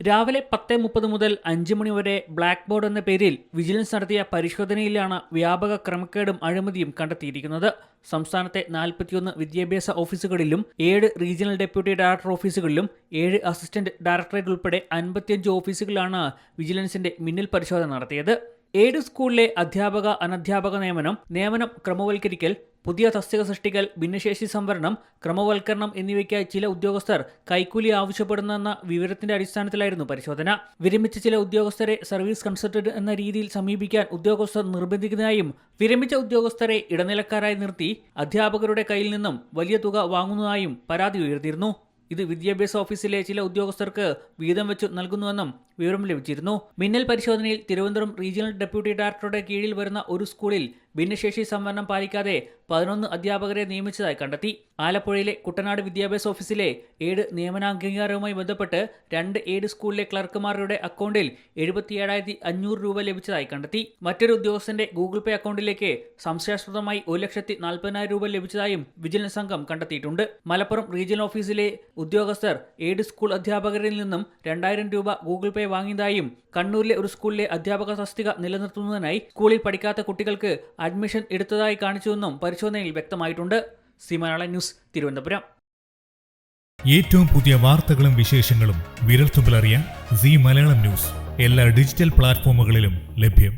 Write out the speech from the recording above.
രാവിലെ പത്ത് മുപ്പത് മുതൽ അഞ്ച് മണി വരെ ബ്ലാക്ക് ബോർഡ് എന്ന പേരിൽ വിജിലൻസ് നടത്തിയ പരിശോധനയിലാണ് വ്യാപക ക്രമക്കേടും അഴിമതിയും കണ്ടെത്തിയിരിക്കുന്നത്. സംസ്ഥാനത്തെ നാൽപ്പത്തിയൊന്ന് വിദ്യാഭ്യാസ ഓഫീസുകളിലും ഏഴ് റീജിയണൽ ഡെപ്യൂട്ടി ഡയറക്ടർ ഓഫീസുകളിലും ഏഴ് അസിസ്റ്റന്റ് ഡയറക്ടറേറ്റ് ഉൾപ്പെടെ അൻപത്തിയഞ്ച് ഓഫീസുകളിലാണ് വിജിലൻസിന്റെ മിന്നൽ പരിശോധന നടത്തിയത്. ഏഴ് സ്കൂളിലെ അധ്യാപക അനധ്യാപക നിയമനം നിയമനം ക്രമവൽക്കരിക്കൽ പുതിയ തസ്തിക സൃഷ്ടിക്കൽ ഭിന്നശേഷി സംവരണം ക്രമവൽക്കരണം എന്നിവയ്ക്കായി ചില ഉദ്യോഗസ്ഥർ കൈക്കൂലി ആവശ്യപ്പെടുന്നെന്ന വിവരത്തിന്റെ അടിസ്ഥാനത്തിലായിരുന്നു പരിശോധന. വിരമിച്ച ചില ഉദ്യോഗസ്ഥരെ സർവീസ് കൺസൾട്ടന്റ് എന്ന രീതിയിൽ സമീപിക്കാൻ ഉദ്യോഗസ്ഥർ നിർബന്ധിക്കുന്നതായും വിരമിച്ച ഉദ്യോഗസ്ഥരെ ഇടനിലക്കാരായി നിർത്തി അധ്യാപകരുടെ കയ്യിൽ നിന്നും വലിയ തുക വാങ്ങുന്നതായും പരാതി ഉയർത്തിയിരുന്നു. ഇത് വിദ്യാഭ്യാസ ഓഫീസിലെ ചില ഉദ്യോഗസ്ഥർക്ക് വീതം വെച്ചു നൽകുന്നുവെന്നും വിവരം ലഭിച്ചിരുന്നു. മിന്നൽ പരിശോധനയിൽ തിരുവനന്തപുരം റീജിയണൽ ഡെപ്യൂട്ടി ഡയറക്ടറുടെ കീഴിൽ വരുന്ന ഒരു സ്കൂളിൽ ഭിന്നശേഷി സംവരണം പാലിക്കാതെ പതിനൊന്ന് അധ്യാപകരെ നിയമിച്ചതായി കണ്ടെത്തി. ആലപ്പുഴയിലെ കുട്ടനാട് വിദ്യാഭ്യാസ ഓഫീസിലെ ഏഴ് നിയമനാംഗീകാരവുമായി ബന്ധപ്പെട്ട് രണ്ട് ഏഴ് സ്കൂളിലെ ക്ലർക്കുമാരുടെ അക്കൗണ്ടിൽ എഴുപത്തിയേഴായിരത്തി അഞ്ഞൂറ് രൂപ ലഭിച്ചതായി കണ്ടെത്തി. മറ്റൊരു ഉദ്യോഗസ്ഥന്റെ ഗൂഗിൾ പേ അക്കൗണ്ടിലേക്ക് സംശയാസ്പദമായി ഒരു ലക്ഷത്തി നാൽപ്പതിനായിരം രൂപ ലഭിച്ചതായും വിജിലൻസ് സംഘം കണ്ടെത്തിയിട്ടുണ്ട്. മലപ്പുറം റീജിയണൽ ഓഫീസിലെ ഉദ്യോഗസ്ഥർ ഏഴ് സ്കൂൾ അധ്യാപകരിൽ നിന്നും രണ്ടായിരം രൂപ ഗൂഗിൾ പേ വാങ്ങിയതായും കണ്ണൂരിലെ ഒരു സ്കൂളിലെ അധ്യാപക തസ്തിക നിലനിർത്തുന്നതിനായി സ്കൂളിൽ പഠിക്കാത്ത കുട്ടികൾക്ക് അഡ്മിഷൻ എടുത്തതായി കാണിച്ചുവെന്നും പരിശോധനയിൽ വ്യക്തമായിട്ടുണ്ട്. C Malayala news Thiruvananthapuram. ഏറ്റവും പുതിയ വാർത്തകളും വിശേഷങ്ങളും വിരൽത്തുമ്പിലറിയാൻ സി മലയാളം ന്യൂസ്. എല്ലാ ഡിജിറ്റൽ പ്ലാറ്റ്ഫോമുകളിലും ലഭ്യം.